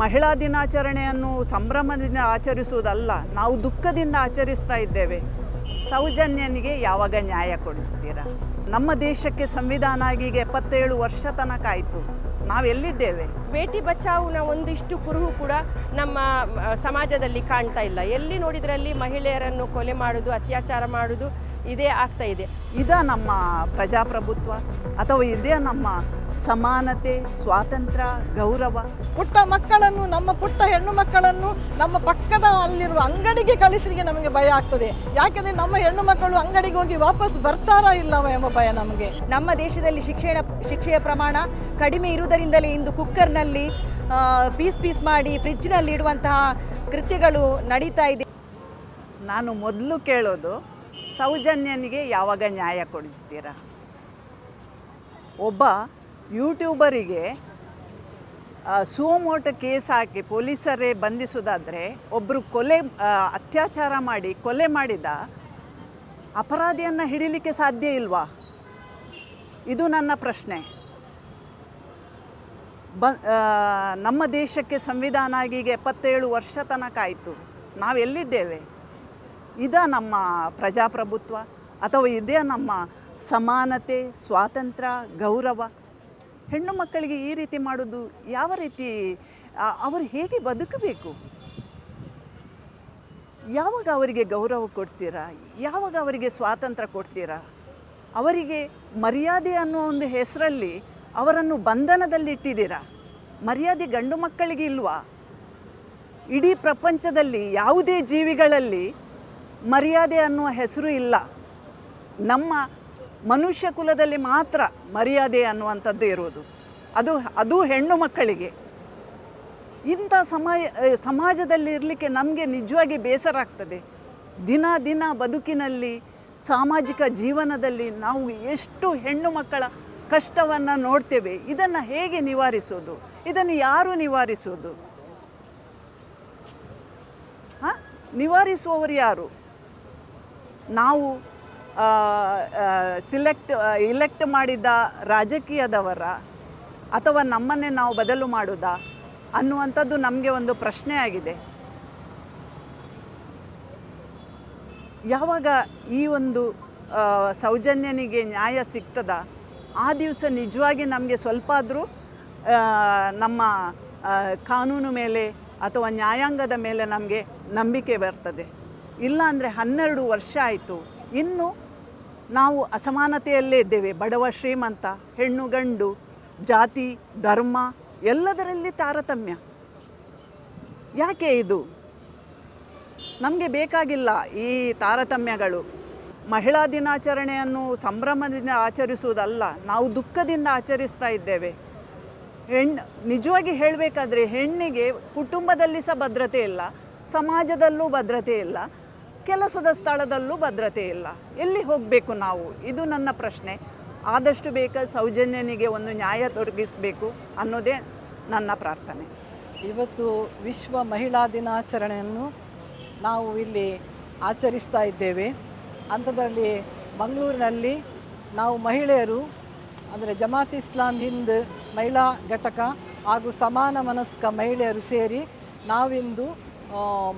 ಮಹಿಳಾ ದಿನಾಚರಣೆಯನ್ನು ಸಂಭ್ರಮದಿಂದ ಆಚರಿಸುವುದಲ್ಲ, ನಾವು ದುಃಖದಿಂದ ಆಚರಿಸ್ತಾ ಇದ್ದೇವೆ. ಸೌಜನ್ಯನಿಗೆ ಯಾವಾಗ ನ್ಯಾಯ ಕೊಡಿಸ್ತೀರಾ? ನಮ್ಮ ದೇಶಕ್ಕೆ ಸಂವಿಧಾನ ಆಗೀಗ ಎಪ್ಪತ್ತೇಳು ವರ್ಷ ತನಕ ಆಯಿತು. ನಾವೆಲ್ಲಿದ್ದೇವೆ ಬೇಟಿ ಬಚಾವ್ನ ಒಂದಿಷ್ಟು ಕುರುಹು ಕೂಡ ನಮ್ಮ ಸಮಾಜದಲ್ಲಿ ಕಾಣ್ತಾ ಇಲ್ಲ. ಎಲ್ಲಿ ನೋಡಿದ್ರಲ್ಲಿ ಮಹಿಳೆಯರನ್ನು ಕೊಲೆ ಮಾಡೋದು, ಅತ್ಯಾಚಾರ ಮಾಡೋದು ಇದೇ ಆಗ್ತಾ ಇದೆ. ಇದ ನಮ್ಮ ಪ್ರಜಾಪ್ರಭುತ್ವ ಅಥವಾ ಇದೇ ನಮ್ಮ ಸಮಾನತೆ ಸ್ವಾತಂತ್ರ್ಯ ಗೌರವ? ಪುಟ್ಟ ಮಕ್ಕಳನ್ನು ನಮ್ಮ ಪುಟ್ಟ ಹೆಣ್ಣು ಮಕ್ಕಳನ್ನು ನಮ್ಮ ಪಕ್ಕದ ಅಲ್ಲಿರುವ ಅಂಗಡಿಗೆ ಕಳಿಸಲಿಕ್ಕೆ ನಮಗೆ ಭಯ ಆಗ್ತದೆ. ಯಾಕೆಂದ್ರೆ ನಮ್ಮ ಹೆಣ್ಣು ಮಕ್ಕಳು ಅಂಗಡಿಗೆ ಹೋಗಿ ವಾಪಸ್ ಬರ್ತಾರಾ ಇಲ್ಲವ ಎಂಬ ಭಯ ನಮಗೆ. ನಮ್ಮ ದೇಶದಲ್ಲಿ ಶಿಕ್ಷಣ ಶಿಕ್ಷೆಯ ಪ್ರಮಾಣ ಕಡಿಮೆ ಇರುವುದರಿಂದಲೇ ಇಂದು ಕುಕ್ಕರ್ನಲ್ಲಿ ಪೀಸ್ ಪೀಸ್ ಮಾಡಿ ಫ್ರಿಜ್ನಲ್ಲಿ ಇಡುವಂತಹ ಕೃತ್ಯಗಳು ನಡೀತಾ ಇದೆ. ನಾನು ಮೊದಲು ಕೇಳೋದು ಸೌಜನ್ಯನಿಗೆ ಯಾವಾಗ ನ್ಯಾಯ ಕೊಡಿಸ್ತೀರಾ? ಒಬ್ಬ ಯೂಟ್ಯೂಬರಿಗೆ ಸುಮೋಟ ಕೇಸ್ ಹಾಕಿ ಪೊಲೀಸರೇ ಬಂಧಿಸೋದಾದರೆ ಒಬ್ಬರು ಕೊಲೆ ಅತ್ಯಾಚಾರ ಮಾಡಿ, ಕೊಲೆ ಮಾಡಿದ ಅಪರಾಧಿಯನ್ನು ಹಿಡಿಲಿಕ್ಕೆ ಸಾಧ್ಯ ಇಲ್ವಾ? ಇದು ನನ್ನ ಪ್ರಶ್ನೆ. ಬ ನಮ್ಮ ದೇಶಕ್ಕೆ ಸಂವಿಧಾನ ಆಗೀಗ ಎಪ್ಪತ್ತೇಳು ವರ್ಷ ತನಕ ಆಯಿತು. ನಾವೆಲ್ಲಿದ್ದೇವೆ? ಇದ ನಮ್ಮ ಪ್ರಜಾಪ್ರಭುತ್ವ ಅಥವಾ ಇದೇ ನಮ್ಮ ಸಮಾನತೆ ಸ್ವಾತಂತ್ರ್ಯ ಗೌರವ. ಹೆಣ್ಣು ಮಕ್ಕಳಿಗೆ ಈ ರೀತಿ ಮಾಡೋದು ಯಾವ ರೀತಿ ಅವರು ಹೇಗೆ ಬದುಕಬೇಕು? ಯಾವಾಗ ಅವರಿಗೆ ಗೌರವ ಕೊಡ್ತೀರಾ? ಯಾವಾಗ ಅವರಿಗೆ ಸ್ವಾತಂತ್ರ್ಯ ಕೊಡ್ತೀರಾ? ಅವರಿಗೆ ಮರ್ಯಾದೆ ಅನ್ನೋ ಒಂದು ಹೆಸರಲ್ಲಿ ಅವರನ್ನು ಬಂಧನದಲ್ಲಿ ಇಟ್ಟಿದ್ದೀರಾ ಮರ್ಯಾದೆ ಗಂಡು ಮಕ್ಕಳಿಗೆ ಇಲ್ವಾ? ಇಡೀ ಪ್ರಪಂಚದಲ್ಲಿ ಯಾವುದೇ ಜೀವಿಗಳಲ್ಲಿ ಮರ್ಯಾದೆ ಅನ್ನುವ ಹೆಸರು ಇಲ್ಲ. ನಮ್ಮ ಮನುಷ್ಯ ಕುಲದಲ್ಲಿ ಮಾತ್ರ ಮರ್ಯಾದೆ ಅನ್ನುವಂಥದ್ದು ಇರುವುದು ಅದು ಅದು ಹೆಣ್ಣು ಮಕ್ಕಳಿಗೆ. ಇಂಥ ಸಮಯ ಸಮಾಜದಲ್ಲಿ ಇರಲಿಕ್ಕೆ ನಮಗೆ ನಿಜವಾಗಿ ಬೇಸರ ಆಗ್ತದೆ. ದಿನ ದಿನ ಬದುಕಿನಲ್ಲಿ, ಸಾಮಾಜಿಕ ಜೀವನದಲ್ಲಿ ನಾವು ಎಷ್ಟು ಹೆಣ್ಣು ಮಕ್ಕಳ ಕಷ್ಟವನ್ನು ನೋಡ್ತೇವೆ, ಇದನ್ನು ಹೇಗೆ ನಿವಾರಿಸೋದು, ಇದನ್ನು ಯಾರು ನಿವಾರಿಸೋದು? ಹಾಂ? ನಿವಾರಿಸುವವರು ಯಾರು? ನಾವು ಸಿಲೆಕ್ಟ್ ಇಲೆಕ್ಟ್ ಮಾಡಿದ ರಾಜಕೀಯದವರ ಅಥವಾ ನಮ್ಮನ್ನೇ ನಾವು ಬದಲು ಮಾಡುವುದಾ ಅನ್ನುವಂಥದ್ದು ನಮಗೆ ಒಂದು ಪ್ರಶ್ನೆ ಆಗಿದೆ. ಯಾವಾಗ ಈ ಒಂದು ಸೌಜನ್ಯನಿಗೆ ನ್ಯಾಯ ಸಿಗ್ತದ? ಆ ದಿವಸ ನಿಜವಾಗಿ ನಮಗೆ ಸ್ವಲ್ಪ ಆದರೂ ನಮ್ಮ ಕಾನೂನು ಮೇಲೆ ಅಥವಾ ನ್ಯಾಯಾಂಗದ ಮೇಲೆ ನಮಗೆ ನಂಬಿಕೆ ಬರ್ತದೆ. ಇಲ್ಲ ಅಂದರೆ ಹನ್ನೆರಡು ವರ್ಷ ಆಯಿತು. ಇನ್ನು ನಾವು ಅಸಮಾನತೆಯಲ್ಲೇ ಇದ್ದೇವೆ. ಬಡವ, ಶ್ರೀಮಂತ, ಹೆಣ್ಣು, ಗಂಡು, ಜಾತಿ, ಧರ್ಮ ಎಲ್ಲದರಲ್ಲಿ ತಾರತಮ್ಯ. ಯಾಕೆ ಇದು? ನಮಗೆ ಬೇಕಾಗಿಲ್ಲ ಈ ತಾರತಮ್ಯಗಳು. ಮಹಿಳಾ ದಿನಾಚರಣೆಯನ್ನು ಸಂಭ್ರಮದಿಂದ ಆಚರಿಸುವುದಲ್ಲ, ನಾವು ದುಃಖದಿಂದ ಆಚರಿಸ್ತಾ ಇದ್ದೇವೆ. ಹೆಣ್ಣು ನಿಜವಾಗಿ ಹೇಳಬೇಕಾದ್ರೆ ಹೆಣ್ಣಿಗೆ ಕುಟುಂಬದಲ್ಲಿ ಸಹ ಭದ್ರತೆ ಇಲ್ಲ, ಸಮಾಜದಲ್ಲೂ ಭದ್ರತೆ ಇಲ್ಲ. ಕೆಲಸದ ಸ್ಥಳದಲ್ಲೂ ಭದ್ರತೆ ಇಲ್ಲ. ಎಲ್ಲಿ ಹೋಗಬೇಕು ನಾವು? ಇದು ನನ್ನ ಪ್ರಶ್ನೆ. ಆದಷ್ಟು ಬೇಗ ಸೌಜನ್ಯನಿಗೆ ಒಂದು ನ್ಯಾಯ ತೊಡಗಿಸಬೇಕು ಅನ್ನೋದೇ ನನ್ನ ಪ್ರಾರ್ಥನೆ. ಇವತ್ತು ವಿಶ್ವ ಮಹಿಳಾ ದಿನಾಚರಣೆಯನ್ನು ನಾವು ಇಲ್ಲಿ ಆಚರಿಸ್ತಾ ಇದ್ದೇವೆ. ಅಂಥದ್ರಲ್ಲಿ ಮಂಗಳೂರಿನಲ್ಲಿ ನಾವು ಮಹಿಳೆಯರು, ಅಂದರೆ ಜಮಾತ್ ಇಸ್ಲಾಂ ಹಿಂದ್ ಮಹಿಳಾ ಘಟಕ ಹಾಗೂ ಸಮಾನ ಮನಸ್ಕ ಮಹಿಳೆಯರು ಸೇರಿ ನಾವಿಂದು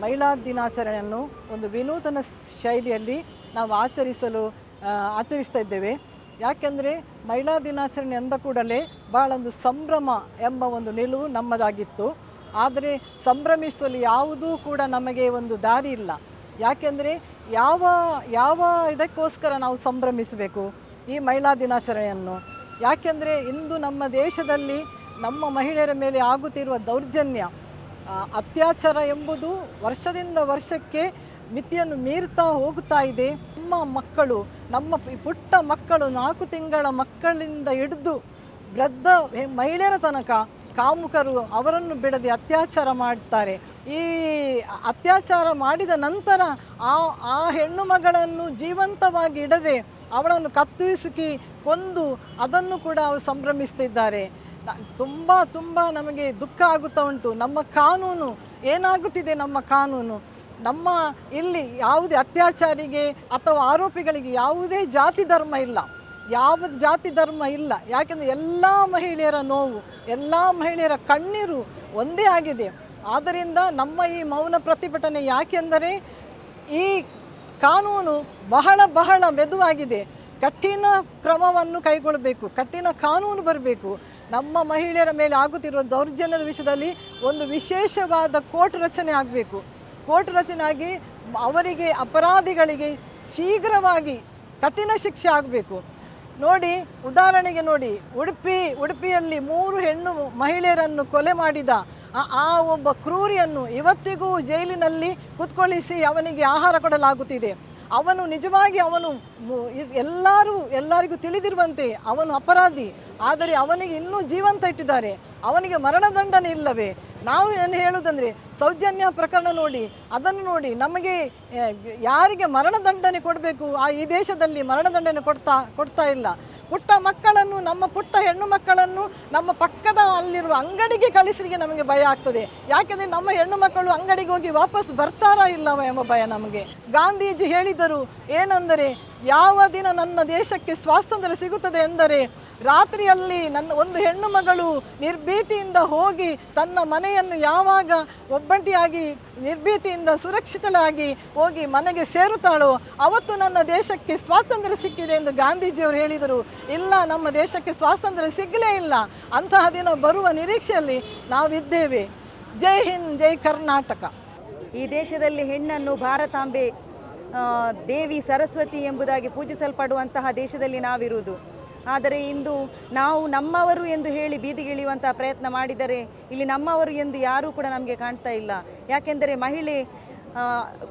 ಮಹಿಳಾ ದಿನಾಚರಣೆಯನ್ನು ಒಂದು ವಿನೂತನ ಶೈಲಿಯಲ್ಲಿ ನಾವು ಆಚರಿಸಲು ಆಚರಿಸ್ತಾ ಇದ್ದೇವೆ. ಯಾಕೆಂದರೆ ಮಹಿಳಾ ದಿನಾಚರಣೆ ಅಂದ ಕೂಡಲೇ ಭಾಳ ಒಂದು ಸಂಭ್ರಮ ಎಂಬ ಒಂದು ನಿಲುವು ನಮ್ಮದಾಗಿತ್ತು. ಆದರೆ ಸಂಭ್ರಮಿಸಲು ಯಾವುದೂ ಕೂಡ ನಮಗೆ ಒಂದು ದಾರಿ ಇಲ್ಲ. ಯಾಕೆಂದರೆ ಯಾವ ಯಾವ ಇದಕ್ಕೋಸ್ಕರ ನಾವು ಸಂಭ್ರಮಿಸಬೇಕು ಈ ಮಹಿಳಾ ದಿನಾಚರಣೆಯನ್ನು? ಯಾಕೆಂದರೆ ಇಂದು ನಮ್ಮ ದೇಶದಲ್ಲಿ ನಮ್ಮ ಮಹಿಳೆಯರ ಮೇಲೆ ಆಗುತ್ತಿರುವ ದೌರ್ಜನ್ಯ ಅತ್ಯಾಚಾರ ಎಂಬುದು ವರ್ಷದಿಂದ ವರ್ಷಕ್ಕೆ ಮಿತಿಯನ್ನು ಮೀರ್ತಾ ಹೋಗ್ತಾ ಇದೆ. ನಮ್ಮ ಮಕ್ಕಳು, ನಮ್ಮ ಪುಟ್ಟ ಮಕ್ಕಳು, ನಾಲ್ಕು ತಿಂಗಳ ಮಕ್ಕಳಿಂದ ಹಿಡಿದು ವೃದ್ಧ ಮಹಿಳೆಯರ ತನಕ ಕಾಮುಕರು ಅವರನ್ನು ಬಿಡದೆ ಅತ್ಯಾಚಾರ ಮಾಡ್ತಾರೆ. ಈ ಅತ್ಯಾಚಾರ ಮಾಡಿದ ನಂತರ ಆ ಆ ಹೆಣ್ಣು ಮಗಳನ್ನು ಜೀವಂತವಾಗಿ ಇಡದೆ ಅವಳನ್ನು ಕತ್ತರಿಸುಕಿ ಕೊಂದು ಅದನ್ನು ಕೂಡ ಅವರು ಸಂಭ್ರಮಿಸ್ತಿದ್ದಾರೆ. ತುಂಬ ತುಂಬ ನಮಗೆ ದುಃಖ ಆಗುತ್ತಾ ಉಂಟು. ನಮ್ಮ ಕಾನೂನು ಏನಾಗುತ್ತಿದೆ ನಮ್ಮ ಕಾನೂನು? ನಮ್ಮ ಇಲ್ಲಿ ಯಾವುದೇ ಅತ್ಯಾಚಾರಿಗೆ ಅಥವಾ ಆರೋಪಿಗಳಿಗೆ ಯಾವುದೇ ಜಾತಿ ಧರ್ಮ ಇಲ್ಲ. ಯಾವ ಜಾತಿ ಧರ್ಮ ಇಲ್ಲ. ಯಾಕೆಂದರೆ ಎಲ್ಲ ಮಹಿಳೆಯರ ನೋವು, ಎಲ್ಲ ಮಹಿಳೆಯರ ಕಣ್ಣೀರು ಒಂದೇ ಆಗಿದೆ. ಆದ್ದರಿಂದ ನಮ್ಮ ಈ ಮೌನ ಪ್ರತಿಭಟನೆ ಯಾಕೆಂದರೆ ಈ ಕಾನೂನು ಬಹಳ ಬಹಳ ಮೆದುವಾಗಿದೆ. ಕಠಿಣ ಕ್ರಮವನ್ನು ಕೈಗೊಳ್ಳಬೇಕು. ಕಠಿಣ ಕಾನೂನು ಬರಬೇಕು. ನಮ್ಮ ಮಹಿಳೆಯರ ಮೇಲೆ ಆಗುತ್ತಿರುವ ದೌರ್ಜನ್ಯದ ವಿಷಯದಲ್ಲಿ ಒಂದು ವಿಶೇಷವಾದ ಕೋರ್ಟ್ ರಚನೆ ಆಗಬೇಕು. ಕೋರ್ಟ್ ರಚನೆ ಆಗಿ ಅವರಿಗೆ ಅಪರಾಧಿಗಳಿಗೆ ಶೀಘ್ರವಾಗಿ ಕಠಿಣ ಶಿಕ್ಷೆ ಆಗಬೇಕು. ನೋಡಿ, ಉದಾಹರಣೆಗೆ ನೋಡಿ, ಉಡುಪಿ, ಉಡುಪಿಯಲ್ಲಿ ಮೂರು ಹೆಣ್ಣು ಮಹಿಳೆಯರನ್ನು ಕೊಲೆ ಮಾಡಿದ ಆ- ಒಬ್ಬ ಕ್ರೂರಿಯನ್ನು ಇವತ್ತಿಗೂ ಜೈಲಿನಲ್ಲಿ ಕುತ್ಕೊಳಿಸಿ ಅವನಿಗೆ ಆಹಾರ ಕೊಡಲಾಗುತ್ತಿದೆ. ಅವನು ನಿಜವಾಗಿ ಅವನು ಎಲ್ಲರೂ, ಎಲ್ಲರಿಗೂ ತಿಳಿದಿರುವಂತೆ ಅವನು ಅಪರಾಧಿ. ಆದರೆ ಅವನಿಗೆ ಇನ್ನೂ ಜೀವಂತ ಇಟ್ಟಿದ್ದಾರೆ. ಅವನಿಗೆ ಮರಣದಂಡನೆ ಇಲ್ಲವೇ? ನಾವು ಏನು ಹೇಳುವುದಂದ್ರೆ ಸೌಜನ್ಯ ಪ್ರಕರಣ ನೋಡಿ, ಅದನ್ನು ನೋಡಿ ನಮಗೆ ಯಾರಿಗೆ ಮರಣದಂಡನೆ ಕೊಡಬೇಕು? ಆ, ಈ ದೇಶದಲ್ಲಿ ಮರಣದಂಡನೆ ಕೊಡ್ತಾ ಕೊಡ್ತಾ ಇಲ್ಲ. ಪುಟ್ಟ ಮಕ್ಕಳನ್ನು, ನಮ್ಮ ಪುಟ್ಟ ಹೆಣ್ಣು ಮಕ್ಕಳನ್ನು ನಮ್ಮ ಪಕ್ಕದ ಅಲ್ಲಿರುವ ಅಂಗಡಿಗೆ ಕಳಿಸಲಿಕ್ಕೆ ನಮಗೆ ಭಯ ಆಗ್ತದೆ. ಯಾಕೆಂದರೆ ನಮ್ಮ ಹೆಣ್ಣು ಮಕ್ಕಳು ಅಂಗಡಿಗೆ ಹೋಗಿ ವಾಪಸ್ ಬರ್ತಾರಾ ಇಲ್ಲವ ಎಂಬ ಭಯ ನಮಗೆ. ಗಾಂಧೀಜಿ ಹೇಳಿದರು, ಏನೆಂದರೆ ಯಾವ ದಿನ ನನ್ನ ದೇಶಕ್ಕೆ ಸ್ವಾತಂತ್ರ್ಯ ಸಿಗುತ್ತದೆ ಎಂದರೆ ರಾತ್ರಿಯಲ್ಲಿ ನನ್ನ ಒಂದು ಹೆಣ್ಣು ಮಗಳು ನಿರ್ಭೀತಿಯಿಂದ ಹೋಗಿ ತನ್ನ ಮನೆಯನ್ನು ಯಾವಾಗ ಒಬ್ಬಂಟಿಯಾಗಿ ನಿರ್ಭೀತಿಯಿಂದ ಸುರಕ್ಷಿತಳಾಗಿ ಹೋಗಿ ಮನೆಗೆ ಸೇರುತ್ತಾಳೋ ಅವತ್ತು ನನ್ನ ದೇಶಕ್ಕೆ ಸ್ವಾತಂತ್ರ್ಯ ಸಿಕ್ಕಿದೆ ಎಂದು ಗಾಂಧೀಜಿಯವರು ಹೇಳಿದರು. ಇಲ್ಲ, ನಮ್ಮ ದೇಶಕ್ಕೆ ಸ್ವಾತಂತ್ರ್ಯ ಸಿಗಲೇ ಇಲ್ಲ. ಅಂತಹ ದಿನ ಬರುವ ನಿರೀಕ್ಷೆಯಲ್ಲಿ ನಾವಿದ್ದೇವೆ. ಜೈ ಹಿಂದ್, ಜೈ ಕರ್ನಾಟಕ. ಈ ದೇಶದಲ್ಲಿ ಹೆಣ್ಣನ್ನು ಭಾರತಾಂಬೆ ದೇವಿ ಸರಸ್ವತಿ ಎಂಬುದಾಗಿ ಪೂಜಿಸಲ್ಪಡುವಂತಹ ದೇಶದಲ್ಲಿ ನಾವಿರುವುದು. ಆದರೆ ಇಂದು ನಾವು ನಮ್ಮವರು ಎಂದು ಹೇಳಿ ಬೀದಿಗಿಳಿಯುವಂತಹ ಪ್ರಯತ್ನ ಮಾಡಿದರೆ ಇಲ್ಲಿ ನಮ್ಮವರು ಎಂದು ಯಾರೂ ಕೂಡ ನಮಗೆ ಕಾಣ್ತಾ ಇಲ್ಲ. ಯಾಕೆಂದರೆ ಮಹಿಳೆ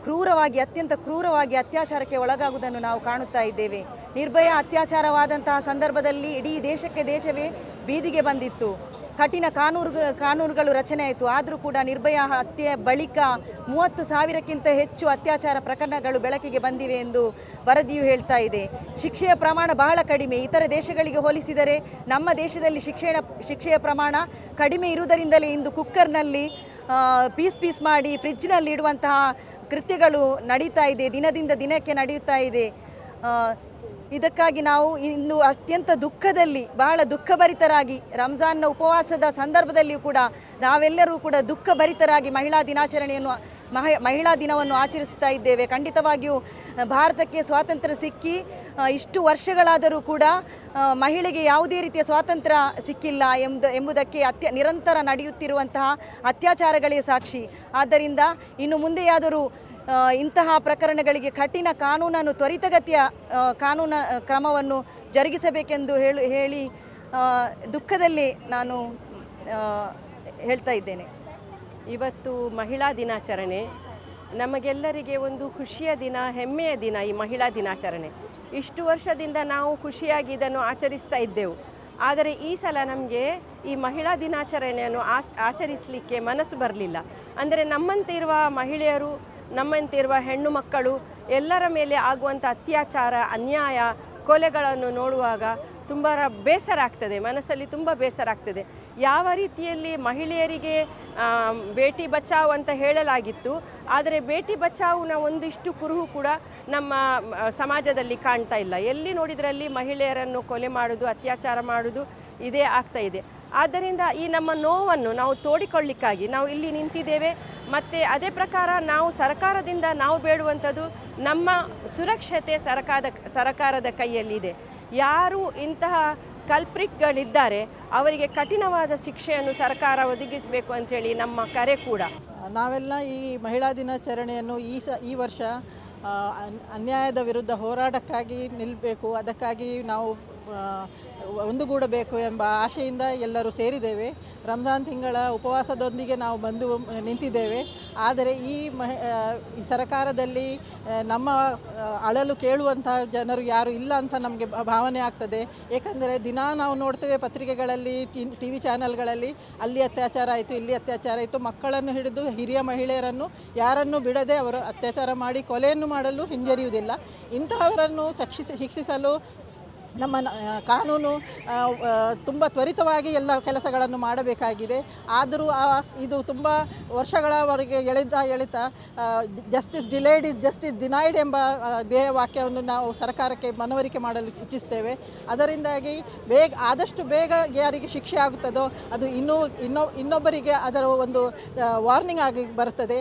ಕ್ರೂರವಾಗಿ, ಅತ್ಯಂತ ಕ್ರೂರವಾಗಿ ಅತ್ಯಾಚಾರಕ್ಕೆ ಒಳಗಾಗುವುದನ್ನು ನಾವು ಕಾಣುತ್ತಾ ಇದ್ದೇವೆ. ನಿರ್ಭಯ ಅತ್ಯಾಚಾರವಾದಂತಹ ಸಂದರ್ಭದಲ್ಲಿ ಇಡೀ ದೇಶಕ್ಕೆ ದೇಶವೇ ಬೀದಿಗೆ ಬಂದಿತ್ತು. ಕಠಿಣ ಕಾನೂನು ಕಾನೂನುಗಳು ರಚನೆ ಆಯಿತು. ಆದರೂ ಕೂಡ ನಿರ್ಭಯ ಹತ್ಯೆ ಬಳಿಕ ಮೂವತ್ತು ಸಾವಿರಕ್ಕಿಂತ ಹೆಚ್ಚು ಅತ್ಯಾಚಾರ ಪ್ರಕರಣಗಳು ಬೆಳಕಿಗೆ ಬಂದಿವೆ ಎಂದು ವರದಿಯು ಹೇಳ್ತಾ ಇದೆ. ಶಿಕ್ಷೆಯ ಪ್ರಮಾಣ ಬಹಳ ಕಡಿಮೆ. ಇತರ ದೇಶಗಳಿಗೆ ಹೋಲಿಸಿದರೆ ನಮ್ಮ ದೇಶದಲ್ಲಿ ಶಿಕ್ಷಣ ಶಿಕ್ಷೆಯ ಪ್ರಮಾಣ ಕಡಿಮೆ ಇರುವುದರಿಂದಲೇ ಇಂದು ಕುಕ್ಕರ್ನಲ್ಲಿ ಪೀಸ್ ಪೀಸ್ ಮಾಡಿ ಫ್ರಿಜ್ನಲ್ಲಿ ಇಡುವಂತಹ ಕೃತ್ಯಗಳು ನಡೀತಾ ಇದೆ. ದಿನದಿಂದ ದಿನಕ್ಕೆ ನಡೆಯುತ್ತಾ ಇದೆ. ಇದಕ್ಕಾಗಿ ನಾವು ಇನ್ನು ಅತ್ಯಂತ ದುಃಖದಲ್ಲಿ, ಬಹಳ ದುಃಖಭರಿತರಾಗಿ ರಂಜಾನ್ನ ಉಪವಾಸದ ಸಂದರ್ಭದಲ್ಲಿಯೂ ಕೂಡ ನಾವೆಲ್ಲರೂ ಕೂಡ ದುಃಖಭರಿತರಾಗಿ ಮಹಿಳಾ ದಿನಾಚರಣೆಯನ್ನು, ಮಹಿ, ಮಹಿಳಾ ದಿನವನ್ನು ಆಚರಿಸ್ತಾ ಇದ್ದೇವೆ. ಖಂಡಿತವಾಗಿಯೂ ಭಾರತಕ್ಕೆ ಸ್ವಾತಂತ್ರ್ಯ ಸಿಕ್ಕಿ ಇಷ್ಟು ವರ್ಷಗಳಾದರೂ ಕೂಡ ಮಹಿಳೆಗೆ ಯಾವುದೇ ರೀತಿಯ ಸ್ವಾತಂತ್ರ್ಯ ಸಿಕ್ಕಿಲ್ಲ ಎಂಬುದು ಎಂಬುದಕ್ಕೆ ಅತ್ಯ, ನಿರಂತರ ನಡೆಯುತ್ತಿರುವಂತಹ ಅತ್ಯಾಚಾರಗಳೇ ಸಾಕ್ಷಿ. ಆದ್ದರಿಂದ ಇನ್ನು ಮುಂದೆಯಾದರೂ ಇಂತಹ ಪ್ರಕರಣಗಳಿಗೆ ಕಠಿಣ ಕಾನೂನನ್ನು, ತ್ವರಿತಗತಿಯ ಕಾನೂನ ಕ್ರಮವನ್ನು ಜರುಗಿಸಬೇಕೆಂದು ಹೇಳು, ಹೇಳಿ ದುಃಖದಲ್ಲಿ ನಾನು ಹೇಳ್ತಾ ಇದ್ದೇನೆ. ಇವತ್ತು ಮಹಿಳಾ ದಿನಾಚರಣೆ. ನಮಗೆಲ್ಲರಿಗೆ ಒಂದು ಖುಷಿಯ ದಿನ, ಹೆಮ್ಮೆಯ ದಿನ ಈ ಮಹಿಳಾ ದಿನಾಚರಣೆ. ಇಷ್ಟು ವರ್ಷದಿಂದ ನಾವು ಖುಷಿಯಾಗಿ ಇದನ್ನು ಆಚರಿಸ್ತಾ ಇದ್ದೆವು. ಆದರೆ ಈ ಸಲ ನಮಗೆ ಈ ಮಹಿಳಾ ದಿನಾಚರಣೆಯನ್ನು ಆಚರಿಸಲಿಕ್ಕೆ ಮನಸ್ಸು ಬರಲಿಲ್ಲ. ಅಂದರೆ ನಮ್ಮಂತಿರುವ ಮಹಿಳೆಯರು ನಮ್ಮಂತಿರುವ ಹೆಣ್ಣು ಮಕ್ಕಳು ಎಲ್ಲರ ಮೇಲೆ ಆಗುವಂಥ ಅತ್ಯಾಚಾರ, ಅನ್ಯಾಯ, ಕೊಲೆಗಳನ್ನು ನೋಡುವಾಗ ತುಂಬ ಬೇಸರ ಆಗ್ತದೆ. ಮನಸ್ಸಲ್ಲಿ ತುಂಬ ಬೇಸರ ಆಗ್ತದೆ. ಯಾವ ರೀತಿಯಲ್ಲಿ ಮಹಿಳೆಯರಿಗೆ ಬೇಟಿ ಬಚಾವ್ ಅಂತ ಹೇಳಲಾಗಿತ್ತು. ಆದರೆ ಬೇಟಿ ಬಚಾವ್ನ ಒಂದಿಷ್ಟು ಕುರುಹು ಕೂಡ ನಮ್ಮ ಸಮಾಜದಲ್ಲಿ ಕಾಣ್ತಾ ಇಲ್ಲ. ಎಲ್ಲಿ ನೋಡಿದ್ರಲ್ಲಿ ಮಹಿಳೆಯರನ್ನು ಕೊಲೆ ಮಾಡೋದು, ಅತ್ಯಾಚಾರ ಮಾಡೋದು ಇದೇ ಆಗ್ತಾ ಇದೆ. ಆದ್ದರಿಂದ ಈ ನಮ್ಮ ನೋವನ್ನು ನಾವು ತೋಡಿಕೊಳ್ಳಿಕ್ಕಾಗಿ ನಾವು ಇಲ್ಲಿ ನಿಂತಿದ್ದೇವೆ. ಮತ್ತು ಅದೇ ಪ್ರಕಾರ ನಾವು ಸರ್ಕಾರದಿಂದ ನಾವು ಬೇಡುವಂಥದ್ದು ನಮ್ಮ ಸುರಕ್ಷತೆ ಸರಕಾರದ ಸರಕಾರದ ಕೈಯಲ್ಲಿದೆ. ಯಾರು ಇಂತಹ ಕಲ್ಪ್ರಿಕ್ಗಳಿದ್ದಾರೆ, ಅವರಿಗೆ ಕಠಿಣವಾದ ಶಿಕ್ಷೆಯನ್ನು ಸರ್ಕಾರ ಒದಗಿಸಬೇಕು ಅಂತೇಳಿ ನಮ್ಮ ಕರೆ ಕೂಡ. ನಾವೆಲ್ಲ ಈ ಮಹಿಳಾ ದಿನಾಚರಣೆಯನ್ನು ಈ ಸ, ಈ ವರ್ಷ ಅನ್ಯಾಯದ ವಿರುದ್ಧ ಹೋರಾಟಕ್ಕಾಗಿ ನಿಲ್ಲಬೇಕು ಅದಕ್ಕಾಗಿ ನಾವು ಒಂದುಗೂಡಬೇಕು ಎಂಬ ಆಶೆಯಿಂದ ಎಲ್ಲರೂ ಸೇರಿದ್ದೇವೆ. ರಂಜಾನ್ ತಿಂಗಳ ಉಪವಾಸದೊಂದಿಗೆ ನಾವು ಬಂದು ನಿಂತಿದ್ದೇವೆ. ಆದರೆ ಈ ಮಹ ಈ ಸರ್ಕಾರದಲ್ಲಿ ನಮ್ಮ ಅಳಲು ಕೇಳುವಂತಹ ಜನರು ಯಾರು ಇಲ್ಲ ಅಂತ ನಮಗೆ ಭಾವನೆ ಆಗ್ತದೆ. ಏಕೆಂದರೆ ದಿನ ನಾವು ನೋಡ್ತೇವೆ ಪತ್ರಿಕೆಗಳಲ್ಲಿ, ಟಿ ವಿ ಚಾನಲ್ಗಳಲ್ಲಿ, ಅಲ್ಲಿ ಅತ್ಯಾಚಾರ ಆಯಿತು, ಇಲ್ಲಿ ಅತ್ಯಾಚಾರ ಆಯಿತು, ಮಕ್ಕಳನ್ನು ಹಿಡಿದು ಹಿರಿಯ ಮಹಿಳೆಯರನ್ನು ಯಾರನ್ನು ಬಿಡದೆ ಅವರು ಅತ್ಯಾಚಾರ ಮಾಡಿ ಕೊಲೆಯನ್ನು ಮಾಡಲು ಹಿಂಜರಿಯುವುದಿಲ್ಲ. ಇಂತಹವರನ್ನು ಶಿಕ್ಷಿಸಿ ಶಿಕ್ಷಿಸಲು ನಮ್ಮ ಕಾನೂನು ತುಂಬ ತ್ವರಿತವಾಗಿ ಎಲ್ಲ ಕೆಲಸಗಳನ್ನು ಮಾಡಬೇಕಾಗಿದೆ. ಆದರೂ ಇದು ತುಂಬ ವರ್ಷಗಳವರೆಗೆ ಎಳೆದ, ಎಳೆತ justice delayed is justice denied ಎಂಬ ಧ್ಯೇಯವಾಕ್ಯವನ್ನು ಧ್ಯೇಯ ವಾಕ್ಯವನ್ನು ನಾವು ಸರ್ಕಾರಕ್ಕೆ ಮನವರಿಕೆ ಮಾಡಲು ಇಚ್ಛಿಸ್ತೇವೆ. ಅದರಿಂದಾಗಿ ಬೇಗ, ಆದಷ್ಟು ಬೇಗ ಯಾರಿಗೆ ಶಿಕ್ಷೆ ಆಗುತ್ತದೋ ಅದು ಇನ್ನೂ, ಇನ್ನೊ, ಇನ್ನೊಬ್ಬರಿಗೆ ಅದರ ಒಂದು ವಾರ್ನಿಂಗ್ ಆಗಿ ಬರುತ್ತದೆ.